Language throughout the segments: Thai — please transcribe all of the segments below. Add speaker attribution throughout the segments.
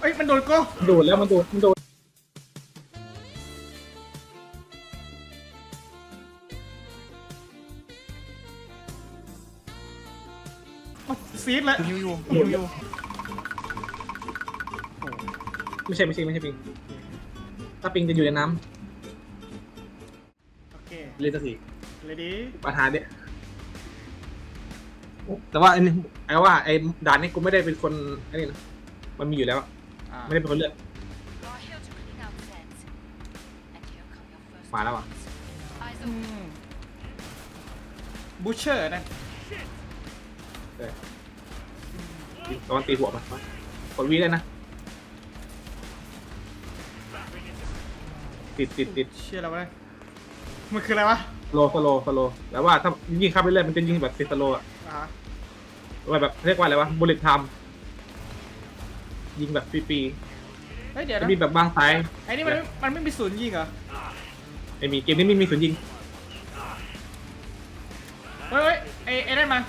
Speaker 1: เอ้ยมันโดนกู
Speaker 2: มันดูดแล้วมันดูดมันดูด
Speaker 1: มันซีดเลยฮิวอยู่ฮิวอยู่โอ้
Speaker 2: ไม่ใช่ไม่ใช่ไม่ใช่ปิง ถ้าปิงจะอยู่ในน้
Speaker 1: โอเคำ
Speaker 2: เล่นสักที
Speaker 1: เลยดี
Speaker 2: ปัญหาเนี่ยแต่ว่าไอ้นี่ไอ้ว่าไอ้ด่านนี้กูไม่ได้เป็นคนไอ้นี่นะมันมีอยู่แล้ว
Speaker 1: อ่า
Speaker 2: ไม่ได้เป็นคนเลือก
Speaker 3: You're here to clean out Zeds. And here come your first
Speaker 2: มาแล้วอะ
Speaker 3: targets. Eyes
Speaker 1: อื
Speaker 3: open.
Speaker 1: มบูชเชอร์นั่น
Speaker 2: ตอนตีหัวมันกดวีได้นะ ติดติดติด
Speaker 1: เชื่อแล้ววะมันคืออะไรวะ
Speaker 2: สโลสโลสโลแต่ว่าถ้ายิงเข้าไปเรื่อยมันจะยิงแบบติดสโลอะ
Speaker 1: อ่า
Speaker 2: ว่าแบบเรียกว่าอะไรวะบุลเลตไทม์ ยิงแบบฟรี
Speaker 1: เฮ้ย
Speaker 2: ๆ
Speaker 1: เดี๋ยว
Speaker 2: จะ
Speaker 1: นะ
Speaker 2: มีแบบบางซ้าย
Speaker 1: ไอ้นี่มันไม่มันไม่มีศูนย์ยิงเหรอ
Speaker 2: ไม่มีเกมนี้ไม่มีศูนย์ยิง
Speaker 1: เฮ้ยเฮ้ยไอ้ไอ้นั่นมา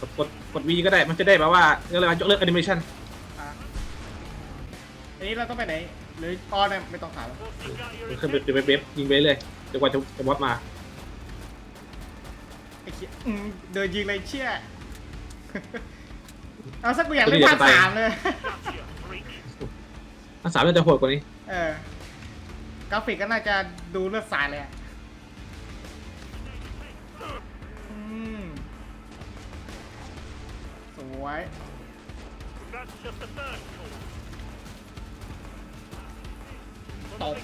Speaker 1: ก
Speaker 2: ดกดกดวีก็ได้มันจะได้แบบว่าเรียกอะไรวะยกเลิกแอนิเมชัน
Speaker 1: อ่าอันนี้เราต้องไปไหนหรือออนเนี่ยไม่ต้องถามแล้ว
Speaker 2: มันขึ้นไปเว็บยิงไปเรื่อยจนกว่าจะจะบอสมา
Speaker 1: ไอ้เชี่ยอืมเดินยิงเลยเชี่ย เอาสักกูอยากเล่นภาคสามเลย
Speaker 2: ภาษามน่าจะโหดกว่านี้
Speaker 1: เออกราฟิกก็น่าจะดูเลือดสาดเลยอะอืมสวย
Speaker 4: That's just the first call.
Speaker 1: ตบ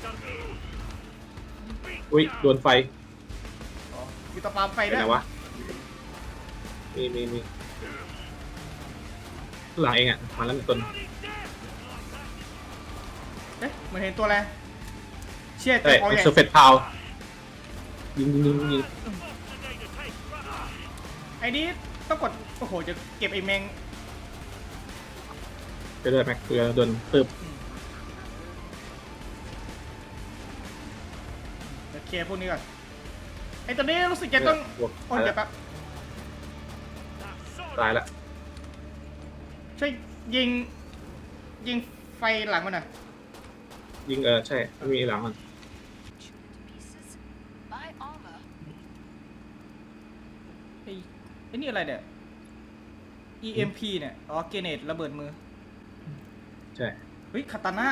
Speaker 2: อุ้ยโดนไฟ
Speaker 1: อ๋อมีตะปามไฟ
Speaker 2: ไป
Speaker 1: ด้ว
Speaker 2: ไหน
Speaker 1: ยวะ
Speaker 2: มีมีมี หลังเองอะ มาแล้วมีตน
Speaker 1: เอ๊ะเหมันเห็นตัวอะไรเชี่ย
Speaker 2: เอ้
Speaker 1: เจ็
Speaker 2: ย
Speaker 1: บคอ
Speaker 2: เป็น
Speaker 1: ใหญ่
Speaker 2: เซอร์เฟตพาวยิงยิงยิงยิง
Speaker 1: ไอ้นี้ต้องกดโอ้โหจะเก็บไอ้แมง
Speaker 2: ไปเลยแม็กเพื่อโดนตึบ
Speaker 1: เดี๋ยวเคลียร์พวกนี้ก่อนไอ้ตัวนี้รู้สึกจะต้อง
Speaker 2: บวก
Speaker 1: โอ้ยเดี๋ยวแป๊บ
Speaker 2: ตายละ
Speaker 1: ช่วยยิง ยิงไฟหลังมันหน่อย
Speaker 2: ยิงเออใช่ไม่มีหลังมัน
Speaker 3: Chew into pieces. My armor.
Speaker 1: ไอ้ไอ้นี่อะไรเนี่ย EMP เนี่ย อ๋อ เกเนตระเบิดมือ
Speaker 2: ใช่
Speaker 1: เฮ้ยคาตาน่า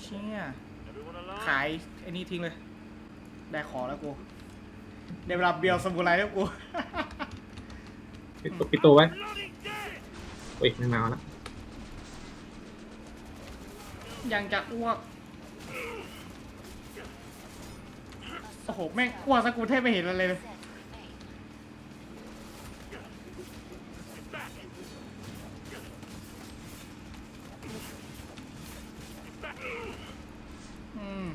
Speaker 1: เชี่ย
Speaker 4: Everyone alive?
Speaker 1: ขายไอ้นี่ทิ้งเลย ได้ขอแล้วกูได้เวลาเบียวสมุไรแล้วกู
Speaker 2: ปิดตัวปิดตัวไว้
Speaker 4: Bloody dead!
Speaker 2: โอ้ยไม่มาแล้ว
Speaker 1: ยังจะอ้วก โอ้โห แม่งอ้วกซะกูแทบไม่เห็นอะไรเลย
Speaker 3: Zeds remain.
Speaker 1: อืม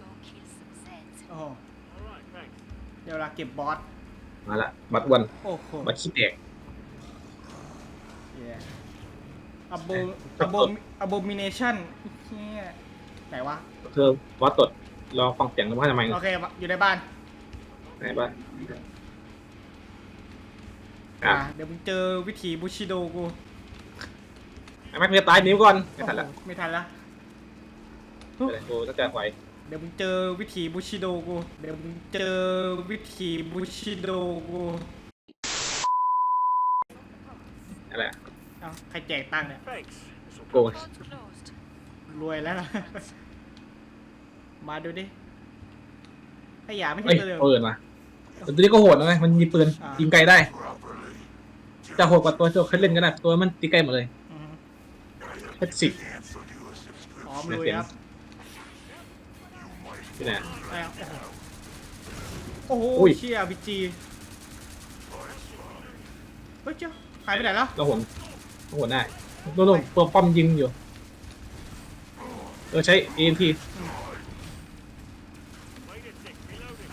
Speaker 3: Go kill some Zeds.
Speaker 1: โอ้โห
Speaker 4: Alright, thanks.
Speaker 1: เดี๋ยวเวลาเก็บบอส
Speaker 2: มาละบัตรวัน
Speaker 1: โอ้โห
Speaker 2: บัตรขี้แตก
Speaker 1: เย้ อโบ
Speaker 2: ครั
Speaker 1: อบโบอโบมิเนชั่นเฮียไหนวะ
Speaker 2: เธอวัดตดรอฟังเสียงกันว่าทำไม
Speaker 1: โอเค อยู่ในบ้าน
Speaker 2: ไหนบ้าง
Speaker 1: อะ
Speaker 2: อะ
Speaker 1: เดี๋ยวมึงเจอวิธีบูชิโดกู
Speaker 2: แม็กเนียตายนิ้วก่อนไม่ทันละ
Speaker 1: โอ้โหไม่ทันละ
Speaker 2: ไปเลยกูต้องจะไหว
Speaker 1: เดี๋ยวมึงเจอวิธีบูชิโดกู เดี๋ยวมึงเจอวิธีบูชิโดกู
Speaker 2: อะไรอะ
Speaker 1: เอ้าใครแจกตังค์เนี่ย
Speaker 4: Thanks. This will
Speaker 2: โกง
Speaker 3: Port's closed.
Speaker 1: รวยแล้วนะมาดูดิไอ้หยาไม่ใช่
Speaker 2: เอ้ย
Speaker 1: ตัวเดิม
Speaker 2: เปิดมาแต่ตัวนี้ก็โหดนะเว้ยมันยิงปืน
Speaker 1: อ่า
Speaker 2: ยิงไกลได้ จะโหดกว่าตัวที่เราเคยเล่นกันนะตัวมันตีไกลหมดเลย
Speaker 1: อืม
Speaker 2: แค่สิบ
Speaker 1: หอมรวยครับ
Speaker 2: ที่ไหน
Speaker 1: ไอ้โอ้โห
Speaker 2: อุ้ย
Speaker 1: เชี่ยบีจีเฮ้ยเจ้าหายไปไหนแล้ว
Speaker 2: เราโหนเรา โหนได้โดนๆตัวป้อมยิงอยู่ เออใช้ AMP
Speaker 4: wait a sec. Reloading.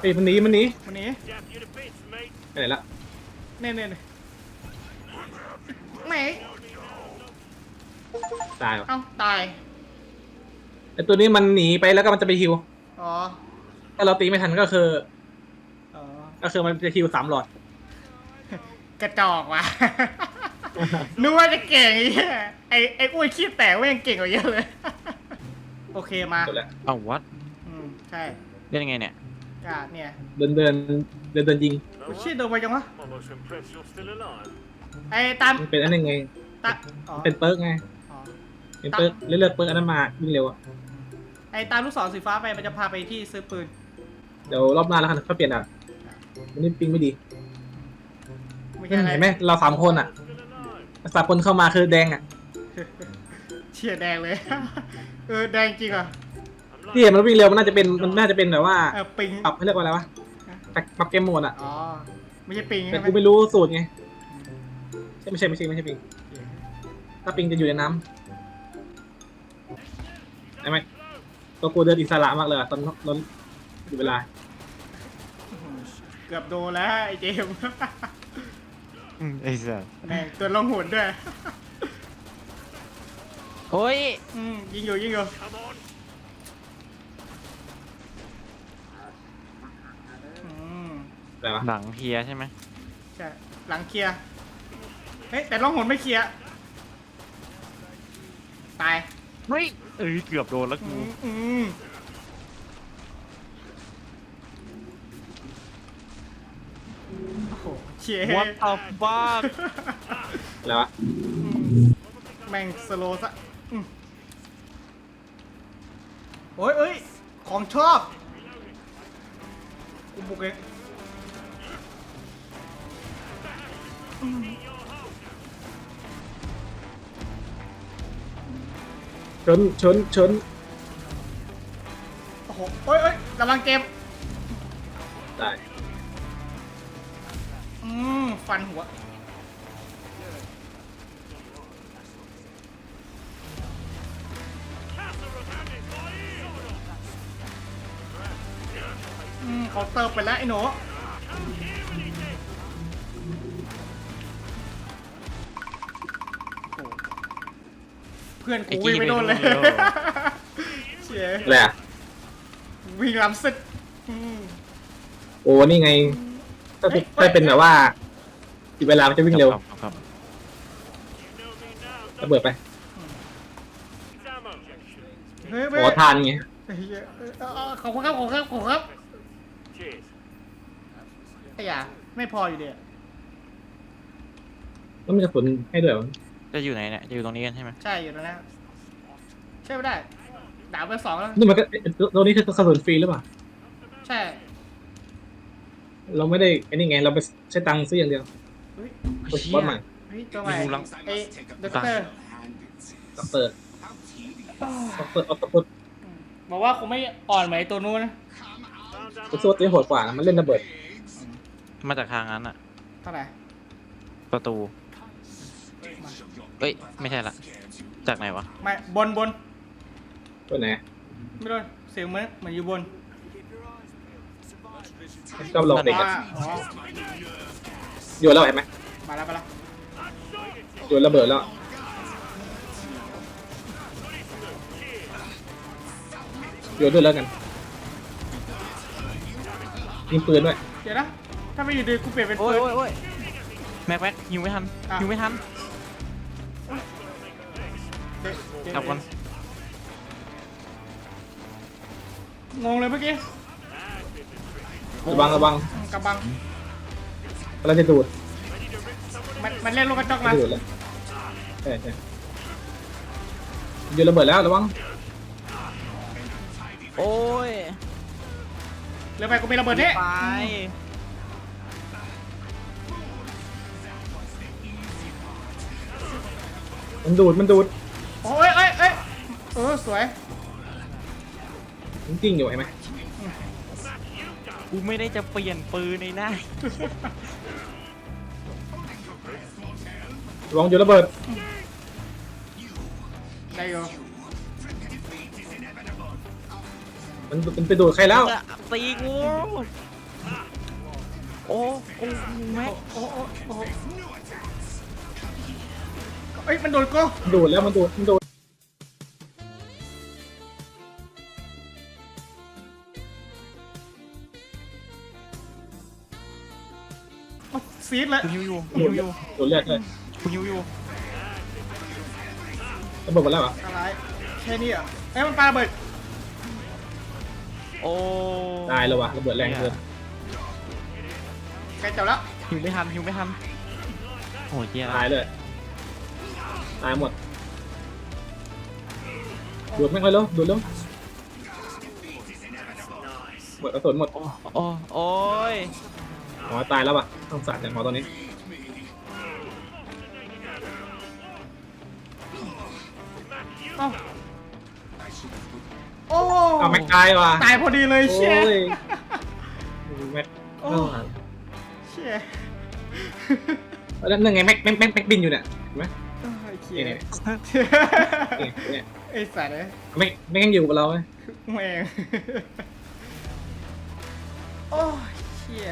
Speaker 2: เฮ้ยมันหนีมันหนี
Speaker 1: วันนี้
Speaker 4: Jab you to bits, mate.
Speaker 2: ไปไหนละ
Speaker 1: เน่เน่เน่แหม
Speaker 2: ตายว่ะ
Speaker 1: เอ้าตาย
Speaker 2: ไอตัวนี้มันหนีไปแล้วก็มันจะไปฮิว
Speaker 1: อ๋อ
Speaker 2: ถ้าเราตีไม่ทันก็คือ
Speaker 1: อ๋อ
Speaker 2: ก็คือมันจะฮิวสามหลอด
Speaker 1: กระจอกว่ะ นึกว่าจะเก่งไอ้เหี้ยไอ้ไอ้อุ้ยขี้แตกว่ายังเก่งกว่าเยอะเลย โอเคมา
Speaker 2: จบแล้ว
Speaker 5: เอ้าวัด
Speaker 1: อืมใช่
Speaker 5: เล่นยังไงเนี่ย
Speaker 1: กาดเนี่ย
Speaker 2: เดินเดินเดินเดินยิง
Speaker 4: No
Speaker 1: โอ้ย
Speaker 4: one?
Speaker 1: ชี้โดนไปจังวะ
Speaker 4: Almost impressed you're still alive.
Speaker 1: ไอ้ตาม
Speaker 2: มันเป็นอันนึงไง
Speaker 1: ตาอ๋อ
Speaker 2: เป็นเปิร์กไง
Speaker 1: อ๋อ
Speaker 2: เป็นเปิร์กเลือกเปิร์กอันนั้นมาวิ่งเร็วอะ
Speaker 1: ไอ้ตามลูกศรสีฟ้าไปมันจะพาไปที่ซื้อปืน
Speaker 2: เดี๋ยวรอบหน้าแล้วกันค่อยเปลี่ยนอะ วันนี้ปิงไม่ดี
Speaker 1: ไม่ใช่อะไร
Speaker 2: เห็นไหมเราสามคนอะ
Speaker 4: Still alive.
Speaker 2: สามคนเข้ามาคือแดงอะ
Speaker 1: เชียร์แดงเลย เออแดงจริงอะ
Speaker 4: I'm
Speaker 2: ที่เห็นมันวิ่งเร็วมันน่าจะเป็นมันน่าจะเป็นแบบว่า
Speaker 1: เออปิง
Speaker 2: ปรับเขาเรียกว่าอะไรวะปรับปรับเกมโหมดอะ
Speaker 1: อ๋อไม่ใช่ปิง
Speaker 2: แต่
Speaker 1: ใช่ไหม
Speaker 2: กูไม่รู้สูตรไงใช่ไม่ใช่ไม่ใช่ไม่ใช่ปิงถ้าปิงจะอยู่ในน้ำใช่ไหมตัวกูเดินอิสระมากเลยอะตอนตอนอยู่เวลา
Speaker 1: เกือบโดนแล้วไอ้เจมส์
Speaker 5: ไอ้สัส
Speaker 1: แม่งตัวลงหุ่นด้วย
Speaker 5: โอ้ย
Speaker 1: อืมยิงอยู่ยิงอยู่
Speaker 4: Come on.
Speaker 1: อืม
Speaker 2: อะไรวะ
Speaker 5: หลังเฮียใช่ไหม
Speaker 1: ใช่หลังเคลียร์เฮ้ยแต่ลงหุ่นไม่เคลียร์ตาย
Speaker 5: เฮ้ยเอ้ยเกือบโดนแล้ว
Speaker 1: อื
Speaker 5: กู
Speaker 1: มอืมโอ้โห เชียร์
Speaker 5: วัดอับบ้า
Speaker 2: อะไรวะ
Speaker 1: แม่งสโลว์ซะอืมโอ้ยเอ้ย ของชอบ กูบุกเอง
Speaker 2: ชนชนชน
Speaker 1: โอ้โหเอ้ยเอ้ยระวังเกม
Speaker 2: ได้
Speaker 1: อืม ฟันหัว อืมเขาน์เติมไปแล้วไอ้หนูโอ้เพื่อนกูวิ่งไปโดนเลยเชีย
Speaker 2: อะไรอะ
Speaker 1: วิ่งล้ำสึกอืม
Speaker 2: โอ้นี่ไง ถ้าเป็น
Speaker 1: เฮ้ย
Speaker 2: ถ้าเป็นแบบว่า อีกเวลามันจะวิ่งเร็ว
Speaker 5: ครับครับ
Speaker 4: You know me now.
Speaker 2: ระเบิดไป
Speaker 4: It's ammo.
Speaker 1: เฮ้ย
Speaker 2: ข
Speaker 1: เว้ย
Speaker 2: อทานไง
Speaker 1: เฮ้ยเออเออเออขอบคุณครับขอบคุณครับขอบคุณครับ
Speaker 4: Cheers.
Speaker 1: ไอ้หยาไม่พออยู่ดีอะ
Speaker 2: แล้วมีกระสุนให้ด้วยเหรอ
Speaker 5: จะอยู่ไหนเนี่ยจะอยู่ตรงนี้กันใช่ไหม
Speaker 1: ใช่อยู่ตรงนั้นใช่ไม่ได้ดาวไปสองแล้ว
Speaker 2: นี่มันก็เอ๊ะตัวนี้คือกระสุนฟรีหรือเปล่า
Speaker 1: ใช่
Speaker 2: เราไม่ได้ไอ้นี่ไง เราไปใช้ตังค์ซื้ออย่างเดียว
Speaker 1: เฮ้ย
Speaker 2: กดบอสใหม่
Speaker 1: เฮ้ยตัวใหม่
Speaker 5: ดูลัง
Speaker 1: ไอ้ด็อกเตอร์
Speaker 2: ด็อกเตอร์ด็อกเตอร์ออตพุต
Speaker 1: บอกว่าคงไม่อ่อนเหมือนไอ้ตัวนู้นนะ
Speaker 4: Found ammo.
Speaker 2: กูสู้ตัวนี้โหดกว่านะมันเล่นระเบิด
Speaker 5: มาจากทางนั้นอะ
Speaker 1: เท่าไหร่
Speaker 5: ประตู เอ้ย ไม่ใช่ละ จากไหนวะ
Speaker 1: ไม่บนบน
Speaker 2: ตัวไหน
Speaker 1: ไม่โดนเสียงเหมือนเหมือนอยู่บน
Speaker 2: ชอบหลอกเด็ก
Speaker 1: อ๋อ
Speaker 2: อะ
Speaker 1: อ๋อ
Speaker 2: โยนแล้วเห็นไหม
Speaker 1: มาแล้วมาแล้ว
Speaker 2: โยนระเบิดแล้วโยนด้วยแล้วกันยิงปืนด้วย
Speaker 1: เดี๋ยวนะถ้าไม่อยู่ดีกูเปลี่ยนเป็น
Speaker 5: โอ้
Speaker 1: ปื
Speaker 5: ย
Speaker 1: น
Speaker 5: โอ้ยโอ้ยแม็กแม็กยิงไม่ทัน
Speaker 1: อะ
Speaker 5: ยิงไม่ทัน
Speaker 1: เดี๋ยวเดี๋ยว
Speaker 5: กลับก่อน
Speaker 1: งงเลยเมื่อกี้
Speaker 2: ระวังระวัง
Speaker 1: กำบัง
Speaker 2: เราจะดูด
Speaker 1: มันมันเล่นลูกกระจอก
Speaker 2: จะ
Speaker 1: มา
Speaker 2: ดูดแล้วใช่ใช่โยนระเบิดแล้วระวัง
Speaker 5: โอ้ย
Speaker 1: เรือไปกูมีระเบิดนี่
Speaker 5: ไป
Speaker 2: มันดูดมันดูด
Speaker 1: โอ้ยเอ้ยเอ้ยเออสวย
Speaker 2: มันกิ้งอยู่เห็นไหม
Speaker 5: กูไม่ได้จะเปลี่ยนปืนในหน้า
Speaker 2: ระวังโยนระเบิด
Speaker 1: ได้อยู่
Speaker 2: มันมันไปดูดใครแล้ว
Speaker 5: จะตีกูโอ้โอ้แม็ก
Speaker 1: โอ้โอ้โอ้เอ้ยมันโดนกู
Speaker 2: มันดูดแล้วมันดูดมันดูด
Speaker 1: โมันซีดเลย
Speaker 5: กูฮิวอยู่กู
Speaker 2: ดู
Speaker 5: ฮิว
Speaker 2: ด
Speaker 5: อยู่
Speaker 2: ดูดเลือดด้วย
Speaker 5: กูฮิวอยู่
Speaker 2: ระเบิดหมดแล้วเหรอ
Speaker 1: อะไรแค่นี้เหรอะเอ้ยมันปาระเบิด
Speaker 5: โอ้
Speaker 2: ตายแล้ววะระเบิดแรงเกิน
Speaker 1: ใกล้จบแล้ว
Speaker 5: ฮิวไม่ทันฮิวไม่ทันโอ้ยเจี๊ย
Speaker 2: ตายเลยตายหมดดูดไม่ค่อยเร็วดูดเร็วหมดกระสุนหมด
Speaker 5: โอ้โอ้โอ้ย
Speaker 2: อ๋อตายแล้วว่ะต้องสาดจากหมอตอนนี้
Speaker 1: เอ้าโอ้
Speaker 2: เอาแม็กตายว่ะ
Speaker 1: ตายพอดีเลย
Speaker 2: โอ้
Speaker 1: เชี่ย
Speaker 2: ยแม็ก
Speaker 1: โอ้
Speaker 2: เอ้า
Speaker 1: เชี่ย
Speaker 2: แล้วนั่นไงแม็กแม็กแม็กแม็กบินอยู่เนี่ยเห็นไหม
Speaker 1: โอ้ยเชี่ย
Speaker 2: เนี่ยเนี่ยเนี่ย
Speaker 1: ไอ้สัตว์เลย
Speaker 2: แม็กแม็กยังอยู่กับเราไหม
Speaker 1: แม่งโอ้ยเชี่ย